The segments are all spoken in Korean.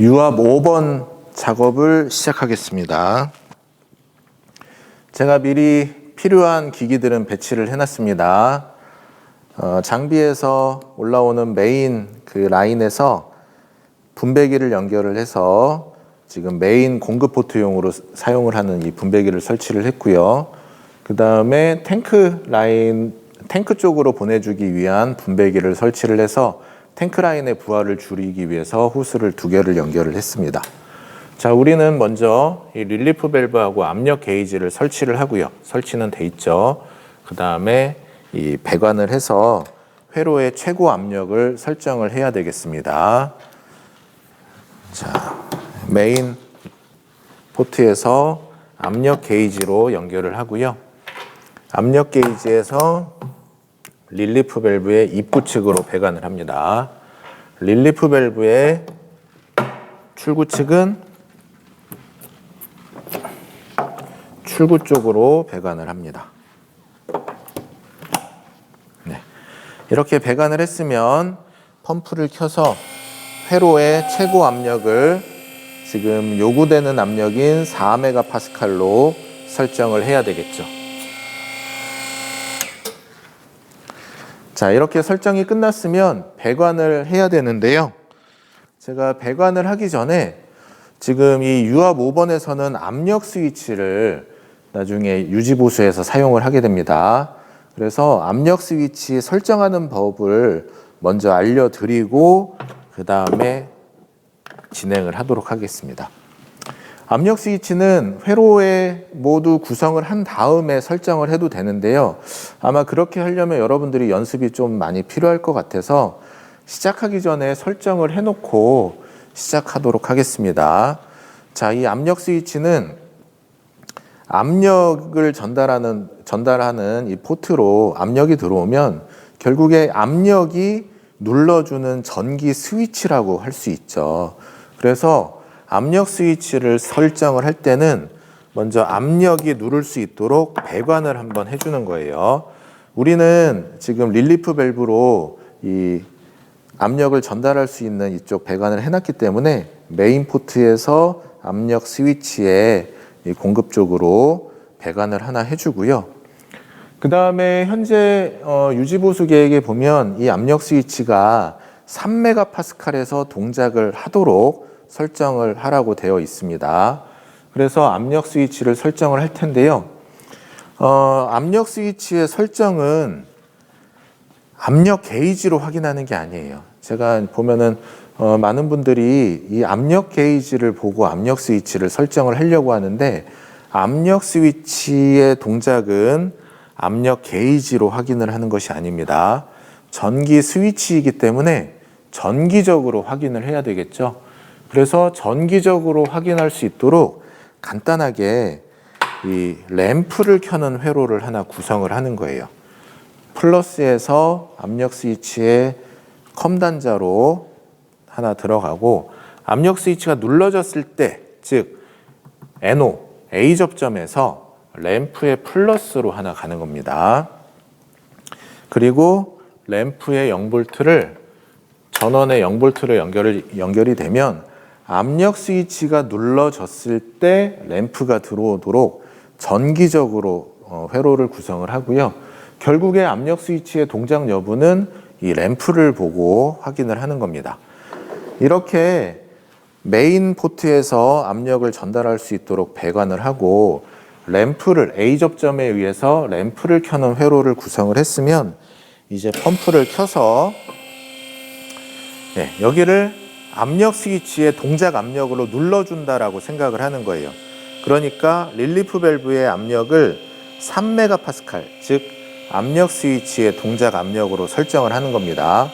유압 5번 작업을 시작하겠습니다. 제가 미리 필요한 기기들은 배치를 해놨습니다. 어, 장비에서 올라오는 메인 그 라인에서 분배기를 연결을 해서 지금 메인 공급 포트용으로 사용을 하는 이 분배기를 설치를 했고요. 그 다음에 탱크 라인, 탱크 쪽으로 보내주기 위한 분배기를 설치를 해서 탱크 라인의 부하를 줄이기 위해서 호스를 두 개를 연결을 했습니다. 자, 우리는 먼저 이 릴리프 밸브하고 압력 게이지를 설치를 하고요. 설치는 돼 있죠. 그 다음에 이 배관을 해서 회로의 최고 압력을 설정을 해야 되겠습니다. 자, 메인 포트에서 압력 게이지로 연결을 하고요. 압력 게이지에서 릴리프 밸브의 입구 측으로 배관을 합니다. 릴리프 밸브의 출구 측은 출구 쪽으로 배관을 합니다. 네. 이렇게 배관을 했으면 펌프를 켜서 회로의 최고 압력을 지금 요구되는 압력인 4메가파스칼로 설정을 해야 되겠죠. 자, 이렇게 설정이 끝났으면 배관을 해야 되는데요. 제가 배관을 하기 전에 지금 이 유압 5번에서는 압력 스위치를 나중에 유지보수에서 사용을 하게 됩니다. 그래서 압력 스위치 설정하는 법을 먼저 알려드리고 그 다음에 진행을 하도록 하겠습니다. 압력 스위치는 회로에 모두 구성을 한 다음에 설정을 해도 되는데요. 아마 그렇게 하려면 여러분들이 연습이 좀 많이 필요할 것 같아서 시작하기 전에 설정을 해놓고 시작하도록 하겠습니다. 자, 이 압력 스위치는 압력을 전달하는 전달하는 이 포트로 압력이 들어오면 결국에 압력이 눌러주는 전기 스위치라고 할 수 있죠. 그래서 압력 스위치를 설정을 할 때는 먼저 압력이 누를 수 있도록 배관을 한번 해주는 거예요. 우리는 지금 릴리프 밸브로 이 압력을 전달할 수 있는 이쪽 배관을 해놨기 때문에 메인 포트에서 압력 스위치에 공급 쪽으로 배관을 하나 해주고요. 그 다음에 현재 어, 유지보수 계획에 보면 이 압력 스위치가 3메가파스칼에서 동작을 하도록 설정을 하라고 되어 있습니다. 그래서 압력 스위치를 설정을 할 텐데요. 어, 압력 스위치의 설정은 압력 게이지로 확인하는 게 아니에요. 제가 보면은 어, 많은 분들이 이 압력 게이지를 보고 압력 스위치를 설정을 하려고 하는데 압력 스위치의 동작은 압력 게이지로 확인을 하는 것이 아닙니다. 전기 스위치이기 때문에 전기적으로 확인을 해야 되겠죠. 그래서 전기적으로 확인할 수 있도록 간단하게 이 램프를 켜는 회로를 하나 구성을 하는 거예요. 플러스에서 압력 스위치에 컴 단자로 하나 들어가고 압력 스위치가 눌러졌을 때, 즉 NO A 접점에서 램프의 플러스로 하나 가는 겁니다. 그리고 램프의 0볼트를 전원의 0볼트로 연결이, 연결이 되면 압력 스위치가 눌러졌을 때 램프가 들어오도록 전기적으로 어, 회로를 구성을 하고요. 결국에 압력 스위치의 동작 여부는 이 램프를 보고 확인을 하는 겁니다. 이렇게 메인 포트에서 압력을 전달할 수 있도록 배관을 하고 램프를 A 접점에 의해서 램프를 켜는 회로를 구성을 했으면 이제 펌프를 켜서 네, 여기를 압력 스위치의 동작 압력으로 눌러준다라고 생각을 하는 거예요. 그러니까 릴리프 밸브의 압력을 3메가파스칼, 즉 압력 스위치의 동작 압력으로 설정을 하는 겁니다.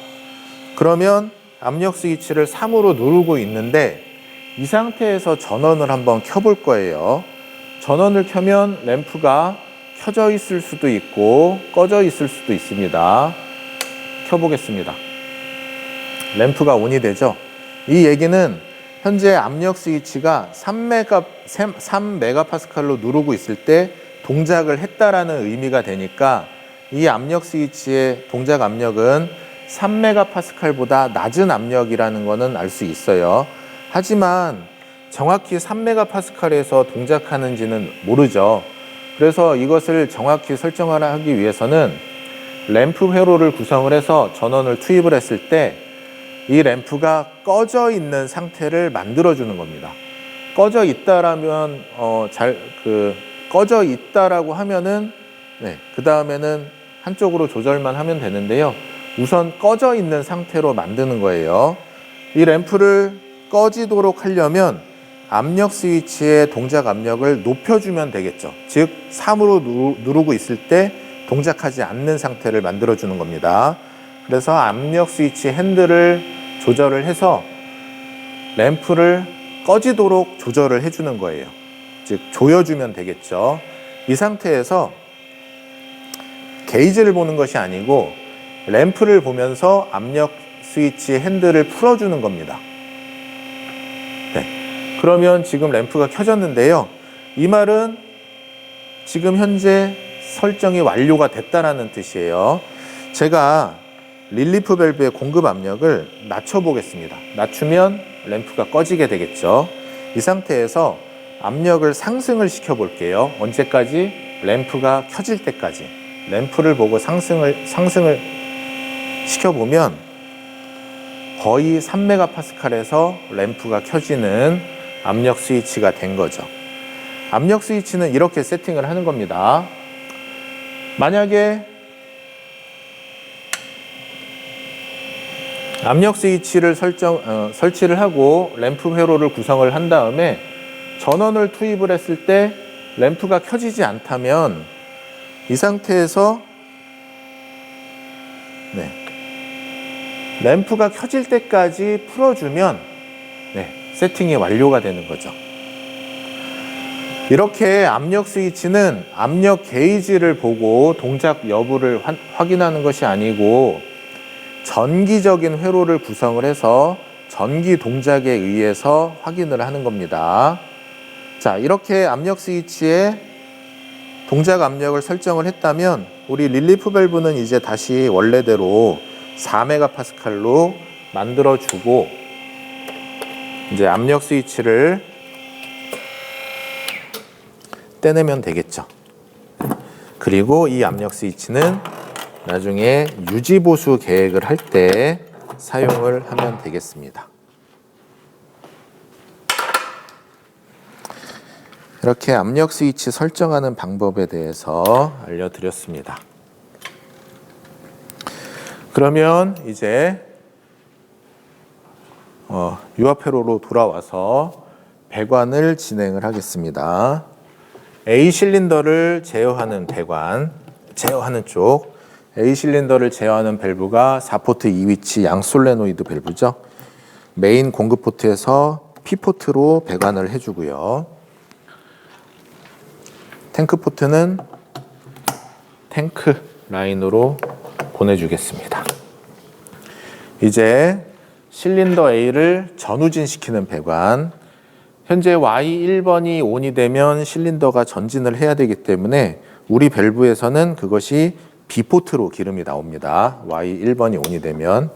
그러면 압력 스위치를 3으로 누르고 있는데 이 상태에서 전원을 한번 켜볼 거예요. 전원을 켜면 램프가 켜져 있을 수도 있고 꺼져 있을 수도 있습니다. 켜보겠습니다. 램프가 온이 되죠. 이 얘기는 현재 압력 스위치가 3메가 3메가파스칼로 누르고 있을 때 동작을 했다라는 의미가 되니까 이 압력 스위치의 동작 압력은 3메가파스칼보다 낮은 압력이라는 것은 알 수 있어요. 하지만 정확히 3메가파스칼에서 동작하는지는 모르죠. 그래서 이것을 정확히 설정하기 위해서는 램프 회로를 구성을 해서 전원을 투입을 했을 때 이 램프가 꺼져 있는 상태를 만들어 주는 겁니다. 꺼져 있다라면 어 잘 그 꺼져 있다라고 하면은 네, 그 다음에는 한쪽으로 조절만 하면 되는데요. 우선 꺼져 있는 상태로 만드는 거예요. 이 램프를 꺼지도록 하려면 압력 스위치의 동작 압력을 높여주면 되겠죠. 즉, 3으로 누르고 있을 때 동작하지 않는 상태를 만들어주는 겁니다. 그래서 압력 스위치 핸들을 조절을 해서 램프를 꺼지도록 조절을 해주는 거예요. 즉, 조여주면 되겠죠. 이 상태에서 게이지를 보는 것이 아니고 램프를 보면서 압력 스위치 핸들을 풀어주는 겁니다. 네. 그러면 지금 램프가 켜졌는데요. 이 말은 지금 현재 설정이 완료가 됐다라는 뜻이에요. 제가 릴리프 밸브의 공급 압력을 낮춰 보겠습니다. 낮추면 램프가 꺼지게 되겠죠. 이 상태에서 압력을 상승을 시켜 볼게요. 언제까지? 램프가 켜질 때까지. 램프를 보고 상승을 상승을 시켜 보면 거의 3메가파스칼에서 램프가 켜지는 압력 스위치가 된 거죠. 압력 스위치는 이렇게 세팅을 하는 겁니다. 만약에 압력 스위치를 설정 어, 설치를 하고 램프 회로를 구성을 한 다음에 전원을 투입을 했을 때 램프가 켜지지 않다면 이 상태에서 네. 램프가 켜질 때까지 풀어주면 네, 세팅이 완료가 되는 거죠. 이렇게 압력 스위치는 압력 게이지를 보고 동작 여부를 화, 확인하는 것이 아니고 전기적인 회로를 구성을 해서 전기 동작에 의해서 확인을 하는 겁니다. 자, 이렇게 압력 스위치에 동작 압력을 설정을 했다면 우리 릴리프 밸브는 이제 다시 원래대로 4메가파스칼로 만들어 주고 이제 압력 스위치를 떼내면 되겠죠. 그리고 이 압력 스위치는 나중에 유지 보수 계획을 할 때 사용을 하면 되겠습니다. 이렇게 압력 스위치 설정하는 방법에 대해서 알려드렸습니다. 그러면 이제 어, 유압회로로 돌아와서 배관을 진행을 하겠습니다. A 실린더를 제어하는 배관, 제어하는 쪽, A 실린더를 제어하는 밸브가 4포트 2위치 양솔레노이드 밸브죠. 메인 공급 포트에서 P 포트로 배관을 해주고요. 탱크 포트는 탱크 라인으로 보내주겠습니다. 이제 실린더 A를 전후진시키는 배관. 현재 Y1번이 온이 되면 실린더가 전진을 해야 되기 때문에 우리 밸브에서는 그것이 B포트로 기름이 나옵니다. Y1번이 온이 되면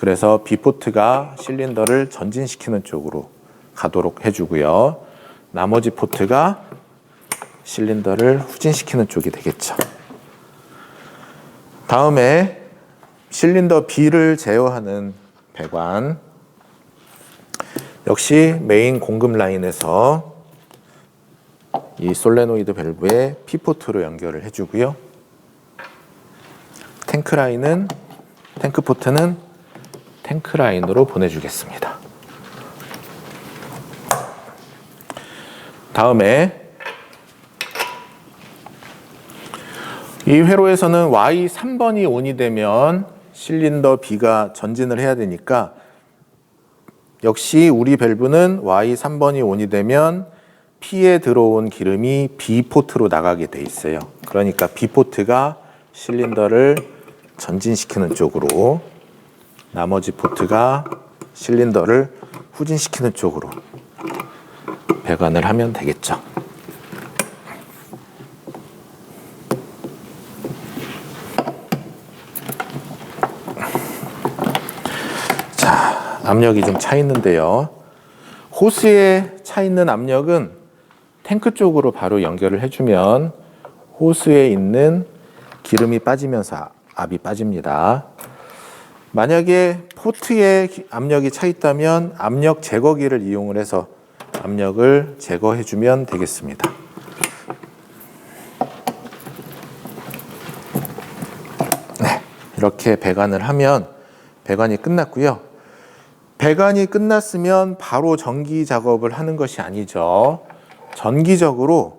그래서 B포트가 실린더를 전진시키는 쪽으로 가도록 해주고요. 나머지 포트가 실린더를 후진시키는 쪽이 되겠죠. 다음에 실린더 B를 제어하는 배관 역시 메인 공급 라인에서 이 솔레노이드 밸브에 P포트로 연결을 해주고요. 탱크 라인은 탱크 포트는 탱크 라인으로 보내주겠습니다. 다음에 이 회로에서는 Y3번이 온이 되면 실린더 B가 전진을 해야 되니까 역시 우리 밸브는 Y3번이 온이 되면 P에 들어온 기름이 B 포트로 나가게 돼 있어요. 그러니까 B 포트가 실린더를 전진시키는 쪽으로 나머지 포트가 실린더를 후진시키는 쪽으로 배관을 하면 되겠죠. 자, 압력이 좀 차 있는데요. 호스에 차 있는 압력은 탱크 쪽으로 바로 연결을 해주면 호스에 있는 기름이 빠지면서 압이 빠집니다. 만약에 포트에 기- 압력이 차 있다면 압력 제거기를 이용을 해서 압력을 제거해 주면 되겠습니다. 네, 이렇게 배관을 하면 배관이 끝났고요. 배관이 끝났으면 바로 전기 작업을 하는 것이 아니죠. 전기적으로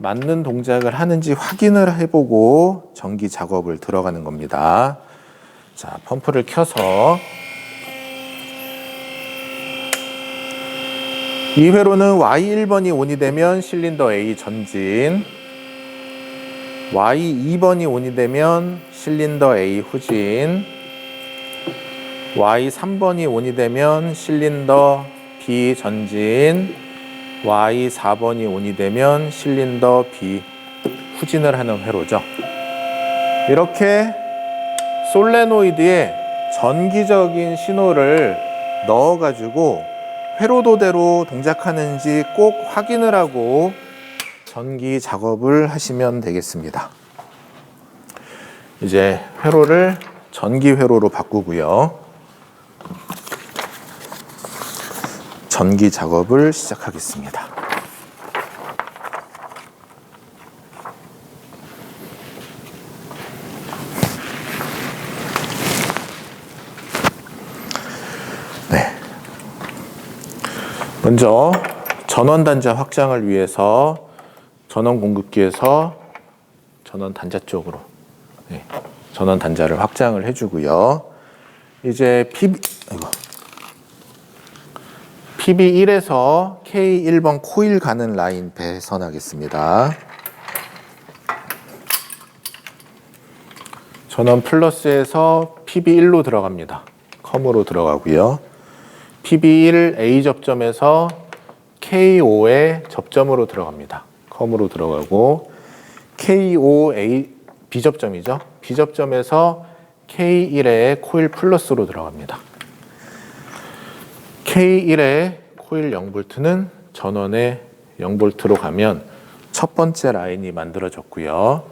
맞는 동작을 하는지 확인을 해보고 전기 작업을 들어가는 겁니다. 자, 펌프를 켜서 이 회로는 Y1번이 온이 되면 실린더 A 전진 Y2번이 온이 되면 실린더 A 후진 Y3번이 온이 되면 실린더 B 전진 Y4번이 온이 되면 실린더 B 후진을 하는 회로죠. 이렇게 솔레노이드에 전기적인 신호를 넣어가지고 회로도대로 동작하는지 꼭 확인을 하고 전기 작업을 하시면 되겠습니다. 이제 회로를 전기 회로로 바꾸고요. 전기 작업을 시작하겠습니다. 네. 먼저 전원 단자 확장을 위해서 전원 공급기에서 전원 단자 쪽으로 네, 전원 단자를 확장을 해주고요. 이제 아이고. PB1에서 K1번 코일 가는 라인 배선하겠습니다. 전원 플러스에서 PB1로 들어갑니다. 컴으로 들어가고요. PB1 A 접점에서 K5의 접점으로 들어갑니다. 컴으로 들어가고 K5 A B 접점이죠. B 접점에서 K1의 코일 플러스로 들어갑니다. K1의 코일 0볼트는 전원의 0볼트로 가면 첫 번째 라인이 만들어졌고요.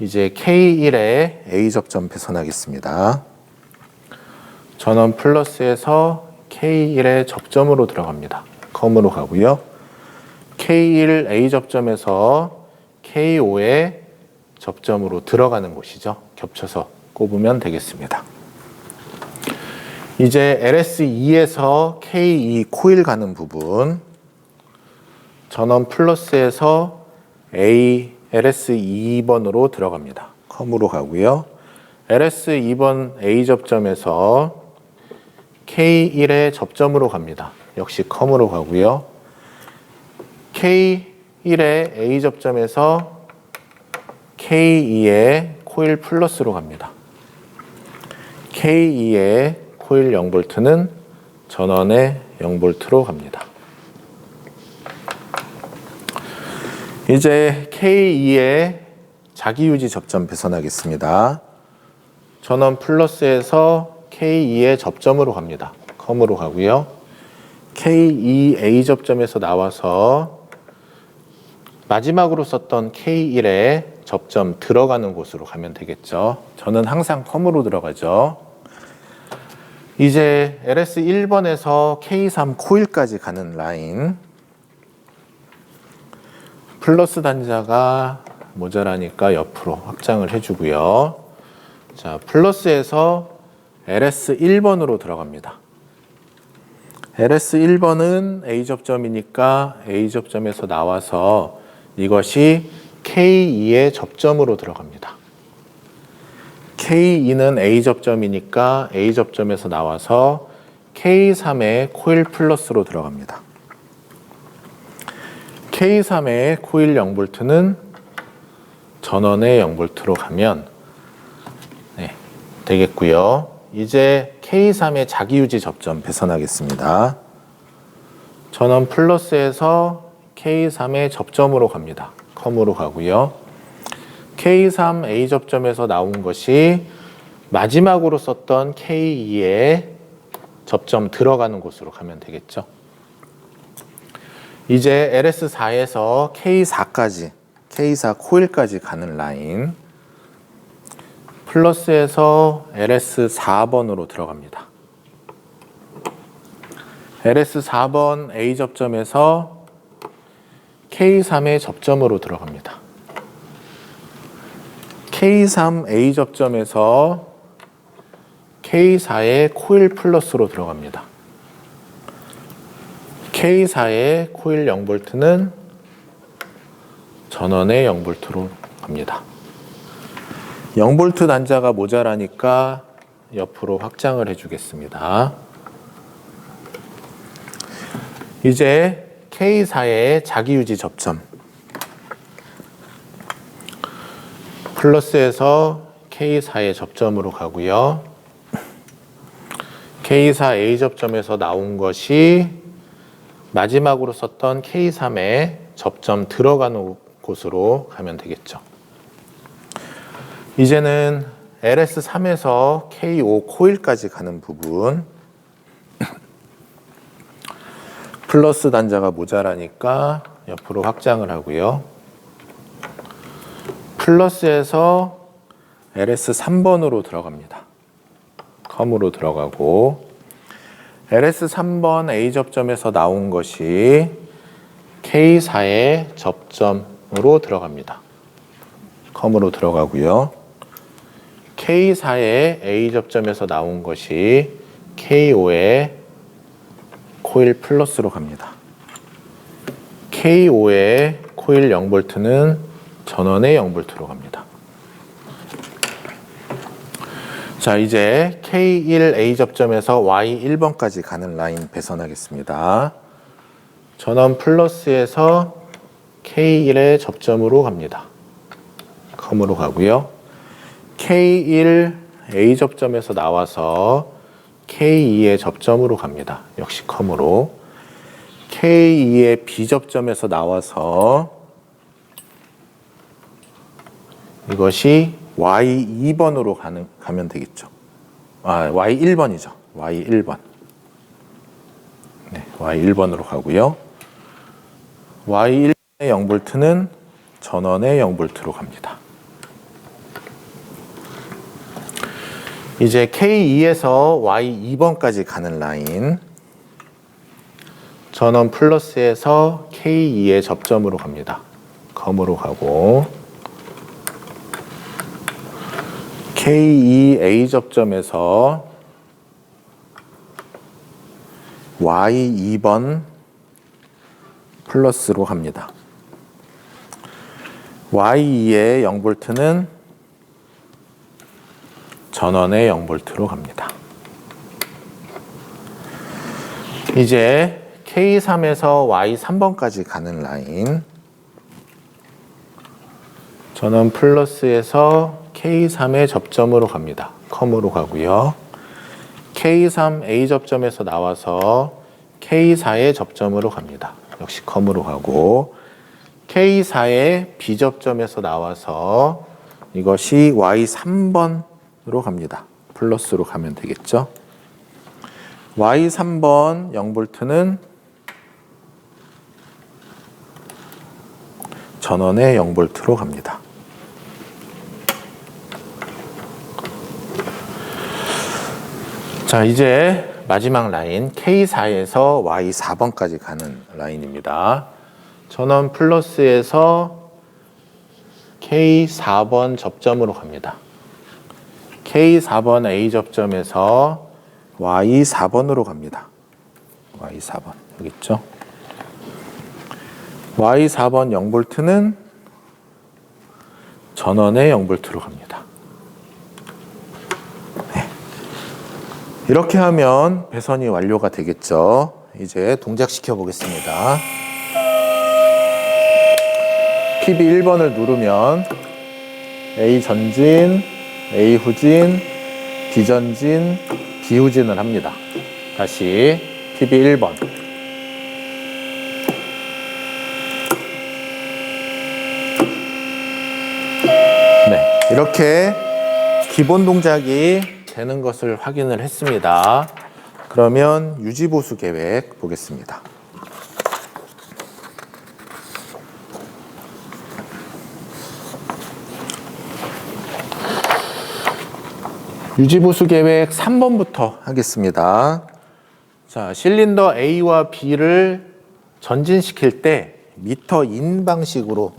이제 K1의 A 접점 배선하겠습니다. 전원 플러스에서 K1의 접점으로 들어갑니다. 컴으로 가고요. K1 A 접점에서 K5의 접점으로 들어가는 곳이죠. 겹쳐서 꼽으면 되겠습니다. 이제 LS2에서 K2 코일 가는 부분 전원 플러스에서 A LS2번으로 들어갑니다. 컴으로 가고요. LS2번 A 접점에서 K1의 접점으로 갑니다. 역시 컴으로 가고요. K1의 A 접점에서 K2의 코일 플러스로 갑니다. K2의 코일 0볼트는 전원의 0볼트로 갑니다. 이제 K2의 자기유지 접점 배선하겠습니다. 전원 플러스에서 K2의 접점으로 갑니다. 컴으로 가고요. K2A 접점에서 나와서 마지막으로 썼던 K1의 접점 들어가는 곳으로 가면 되겠죠. 저는 항상 컴으로 들어가죠. 이제 LS 1번에서 K3 코일까지 가는 라인. 플러스 단자가 모자라니까 옆으로 확장을 해주고요. 자, 플러스에서 LS 1번으로 들어갑니다. LS 1번은 A 접점이니까 A 접점에서 나와서 이것이 K2의 접점으로 들어갑니다. K2는 A 접점이니까 A 접점에서 나와서 K3의 코일 플러스로 들어갑니다. K3의 코일 0볼트는 전원의 0볼트로 가면 네, 되겠고요. 이제 K3의 자기유지 접점 배선하겠습니다. 전원 플러스에서 K3의 접점으로 갑니다. 컴으로 가고요. K3 A 접점에서 나온 것이 마지막으로 썼던 K2의 접점 들어가는 곳으로 가면 되겠죠. 이제 LS4에서 K4까지, K4 코일까지 가는 라인. 플러스에서 LS4번으로 들어갑니다. LS4번 A 접점에서 K3의 접점으로 들어갑니다. K3 A 접점에서 K4의 코일 플러스로 들어갑니다. K4의 코일 0볼트는 전원의 0볼트로 갑니다. 0볼트 단자가 모자라니까 옆으로 확장을 해주겠습니다. 이제 K4의 자기유지 접점 플러스에서 K4의 접점으로 가고요. K4 A 접점에서 나온 것이 마지막으로 썼던 K3의 접점 들어가는 곳으로 가면 되겠죠. 이제는 LS3에서 K5 코일까지 가는 부분 플러스 단자가 모자라니까 옆으로 확장을 하고요. 플러스에서 LS3번으로 들어갑니다. 컴으로 들어가고 LS3번 A 접점에서 나온 것이 K4의 접점으로 들어갑니다. 컴으로 들어가고요. K4의 A 접점에서 나온 것이 K5의 코일 플러스로 갑니다. K5의 코일 0볼트는 전원의 0볼트로 갑니다. 자, 이제 K1A 접점에서 Y1번까지 가는 라인 배선하겠습니다. 전원 플러스에서 K1의 접점으로 갑니다. 컴으로 가고요. K1A 접점에서 나와서 K2의 접점으로 갑니다. 역시 컴으로. K2의 B 접점에서 나와서 이것이 Y2번으로 가는, 가면 되겠죠. 아, Y1번이죠. Y1번. 네, Y1번으로 가고요. Y1의 0볼트는 전원의 0볼트로 갑니다. 이제 K2에서 Y2번까지 가는 라인 전원 플러스에서 K2의 접점으로 갑니다. 검으로 가고 K2A 접점에서 Y2번 플러스로 갑니다. Y2의 0볼트는 전원의 0볼트로 갑니다. 이제 K3에서 Y3번까지 가는 라인 전원 플러스에서 K3의 접점으로 갑니다. 컴으로 가고요. K3 A 접점에서 나와서 K4의 접점으로 갑니다. 역시 컴으로 가고 K4의 B 접점에서 나와서 이것이 Y3번으로 갑니다. 플러스로 가면 되겠죠. Y3번 0볼트는 전원의 0볼트로 갑니다. 자, 이제 마지막 라인 K4에서 Y4번까지 가는 라인입니다. 전원 플러스에서 K4번 접점으로 갑니다. K4번 A 접점에서 Y4번으로 갑니다. Y4번 여기 있죠? Y4번 0볼트는 전원의 0볼트로 갑니다. 네. 이렇게 하면 배선이 완료가 되겠죠. 이제 동작시켜 보겠습니다. PB 1번을 누르면 A 전진, A 후진, B 전진, B 후진을 합니다. 다시 PB 1번. 네, 이렇게 기본 동작이 되는 것을 확인을 했습니다. 그러면 유지보수 계획 보겠습니다. 유지보수 계획 3번부터 하겠습니다. 자, 실린더 A와 B를 전진시킬 때 미터 인 방식으로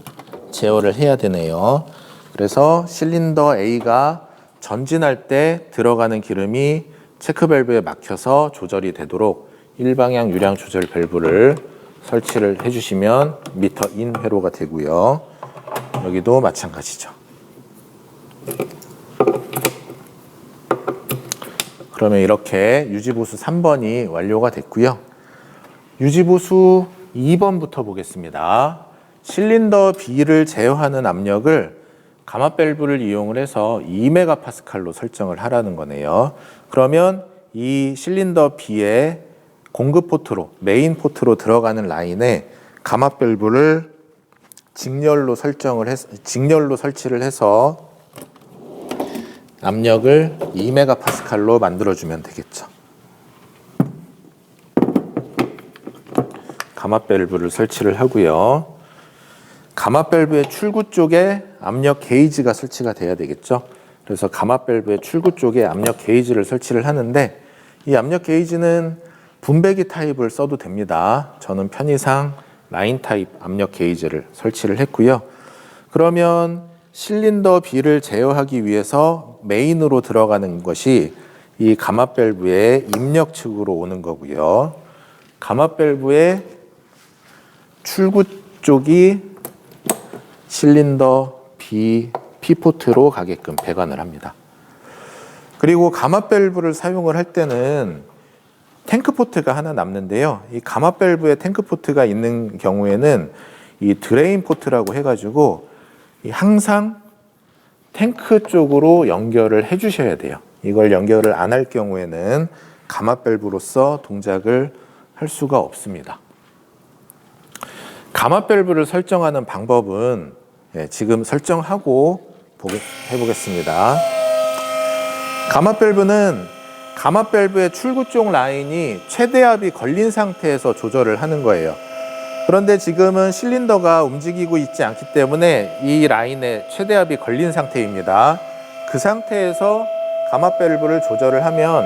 제어를 해야 되네요. 그래서 실린더 A가 전진할 때 들어가는 기름이 체크 밸브에 막혀서 조절이 되도록 일방향 유량 조절 밸브를 설치를 해주시면 미터 인 회로가 되고요. 여기도 마찬가지죠. 그러면 이렇게 유지보수 3번이 완료가 됐고요. 유지보수 2번부터 보겠습니다. 실린더 B를 제어하는 압력을 가마 밸브를 이용을 해서 2메가파스칼로 설정을 하라는 거네요. 그러면 이 실린더 B의 공급 포트로 메인 포트로 들어가는 라인에 가마 밸브를 직렬로 설정을 해서 직렬로 설치를 해서 압력을 2메가파스칼로 만들어 주면 되겠죠. 가마 밸브를 설치를 하고요. 가마 밸브의 출구 쪽에 압력 게이지가 설치가 돼야 되겠죠. 그래서 가마 밸브의 출구 쪽에 압력 게이지를 설치를 하는데 이 압력 게이지는 분배기 타입을 써도 됩니다. 저는 편의상 라인 타입 압력 게이지를 설치를 했고요. 그러면 실린더 B를 제어하기 위해서 메인으로 들어가는 것이 이 가마 밸브의 입력 측으로 오는 거고요. 가마 밸브의 출구 쪽이 실린더 B P포트로 가게끔 배관을 합니다. 그리고 가마 밸브를 사용을 할 때는 탱크 포트가 하나 남는데요. 이 가마 밸브에 탱크 포트가 있는 경우에는 이 드레인 포트라고 해가지고 이 항상 탱크 쪽으로 연결을 해주셔야 돼요. 이걸 연결을 안 할 경우에는 가마 밸브로서 동작을 할 수가 없습니다. 가마 밸브를 설정하는 방법은 예, 지금 설정하고 보게, 해보겠습니다. 가마 밸브는 가마 밸브의 출구 쪽 라인이 최대압이 걸린 상태에서 조절을 하는 거예요. 그런데 지금은 실린더가 움직이고 있지 않기 때문에 이 라인에 최대압이 걸린 상태입니다. 그 상태에서 가마 밸브를 조절을 하면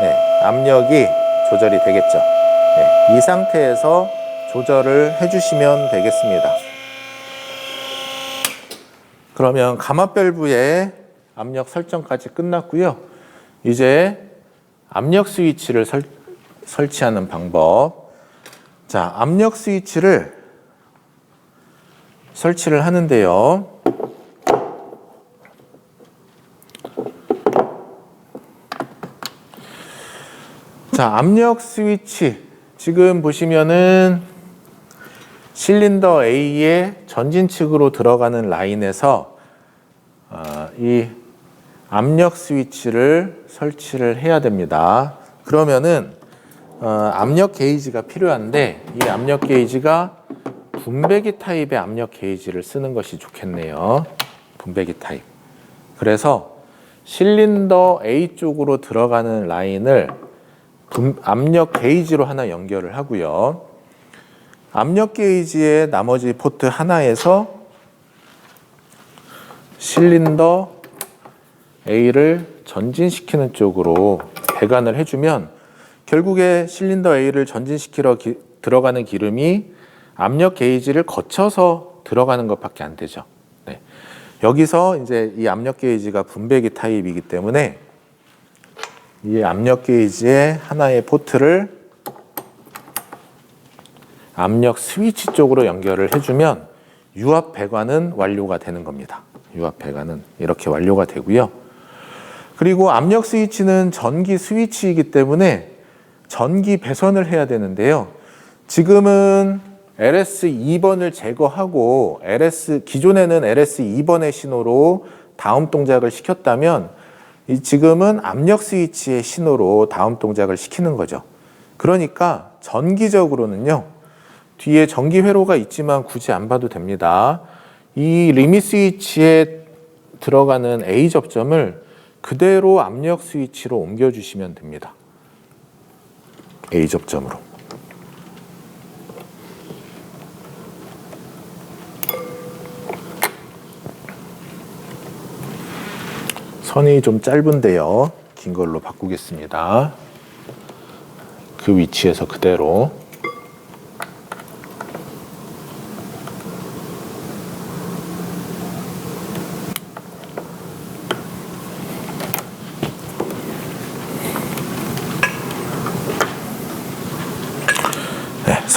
네, 압력이 조절이 되겠죠. 네, 이 상태에서 조절을 해주시면 되겠습니다. 그러면 가마 밸브의 압력 설정까지 끝났고요. 이제 압력 스위치를 설, 설치하는 방법. 자, 압력 스위치를 설치를 하는데요. 자, 압력 스위치. 지금 보시면은 실린더 A의 전진 측으로 들어가는 라인에서 어, 이 압력 스위치를 설치를 해야 됩니다. 그러면은 어, 압력 게이지가 필요한데 이 압력 게이지가 분배기 타입의 압력 게이지를 쓰는 것이 좋겠네요. 분배기 타입. 그래서 실린더 A 쪽으로 들어가는 라인을 분, 압력 게이지로 하나 연결을 하고요. 압력 게이지의 나머지 포트 하나에서 실린더 A를 전진시키는 쪽으로 배관을 해주면 결국에 실린더 A를 전진시키러 기, 들어가는 기름이 압력 게이지를 거쳐서 들어가는 것밖에 안 되죠. 네. 여기서 이제 이 압력 게이지가 분배기 타입이기 때문에 이 압력 게이지의 하나의 포트를 압력 스위치 쪽으로 연결을 해주면 유압 배관은 완료가 되는 겁니다. 유압 배관은 이렇게 완료가 되고요. 그리고 압력 스위치는 전기 스위치이기 때문에 전기 배선을 해야 되는데요. 지금은 LS 2번을 제거하고 LS 기존에는 LS 2번의 신호로 다음 동작을 시켰다면 지금은 압력 스위치의 신호로 다음 동작을 시키는 거죠. 그러니까 전기적으로는요. 뒤에 전기 회로가 있지만 굳이 안 봐도 됩니다. 이 리밋 스위치에 들어가는 A 접점을 그대로 압력 스위치로 옮겨 주시면 됩니다. A 접점으로. 선이 좀 짧은데요. 긴 걸로 바꾸겠습니다. 그 위치에서 그대로.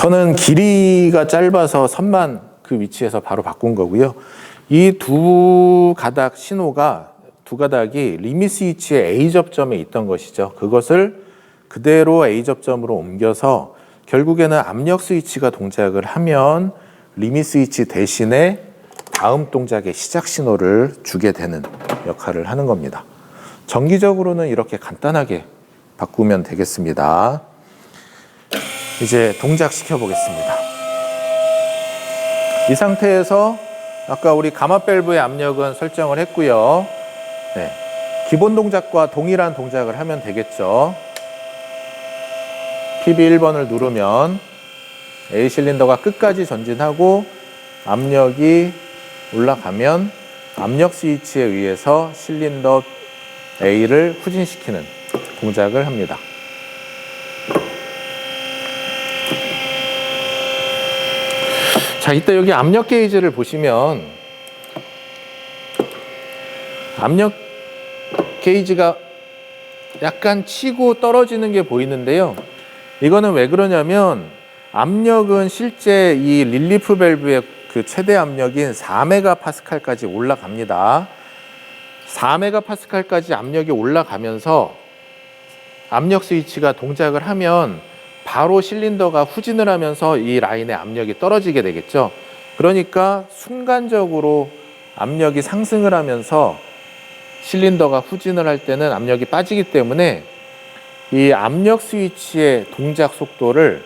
선은 길이가 짧아서 선만 그 위치에서 바로 바꾼 거고요. 이 두 가닥 신호가 두 가닥이 리밋 스위치의 A 접점에 있던 것이죠. 그것을 그대로 A 접점으로 옮겨서 결국에는 압력 스위치가 동작을 하면 리밋 스위치 대신에 다음 동작의 시작 신호를 주게 되는 역할을 하는 겁니다. 정기적으로는 이렇게 간단하게 바꾸면 되겠습니다. 이제 동작 시켜 보겠습니다. 이 상태에서 아까 우리 가마 밸브의 압력은 설정을 했고요. 네. 기본 동작과 동일한 동작을 하면 되겠죠. PB1번을 누르면 A 실린더가 끝까지 전진하고 압력이 올라가면 압력 스위치에 의해서 실린더 A를 후진시키는 동작을 합니다. 자, 이때 여기 압력 게이지를 보시면 압력 게이지가 약간 치고 떨어지는 게 보이는데요. 이거는 왜 그러냐면 압력은 실제 이 릴리프 밸브의 그 최대 압력인 4메가파스칼까지 올라갑니다. 4메가파스칼까지 압력이 올라가면서 압력 스위치가 동작을 하면 바로 실린더가 후진을 하면서 이 라인의 압력이 떨어지게 되겠죠. 그러니까 순간적으로 압력이 상승을 하면서 실린더가 후진을 할 때는 압력이 빠지기 때문에 이 압력 스위치의 동작 속도를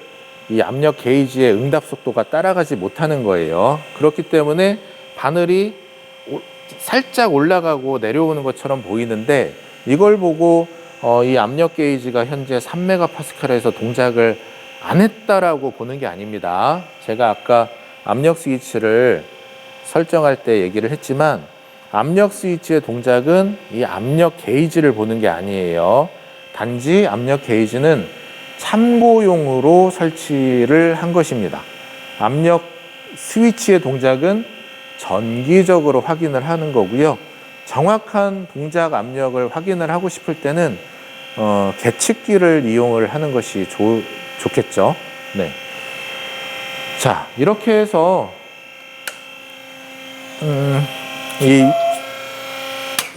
이 압력 게이지의 응답 속도가 따라가지 못하는 거예요. 그렇기 때문에 바늘이 오- 살짝 올라가고 내려오는 것처럼 보이는데 이걸 보고 어, 이 압력 게이지가 현재 3메가파스칼에서 동작을 안 했다라고 보는 게 아닙니다. 제가 아까 압력 스위치를 설정할 때 얘기를 했지만 압력 스위치의 동작은 이 압력 게이지를 보는 게 아니에요. 단지 압력 게이지는 참고용으로 설치를 한 것입니다. 압력 스위치의 동작은 전기적으로 확인을 하는 거고요. 정확한 동작 압력을 확인을 하고 싶을 때는 어, 계측기를 이용을 하는 것이 좋, 좋겠죠. 네. 자, 이렇게 해서 음, 이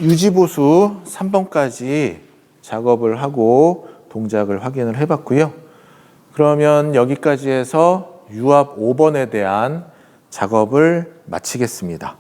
유지보수 3번까지 작업을 하고 동작을 확인을 해봤고요. 그러면 여기까지 해서 유압 5번에 대한 작업을 마치겠습니다.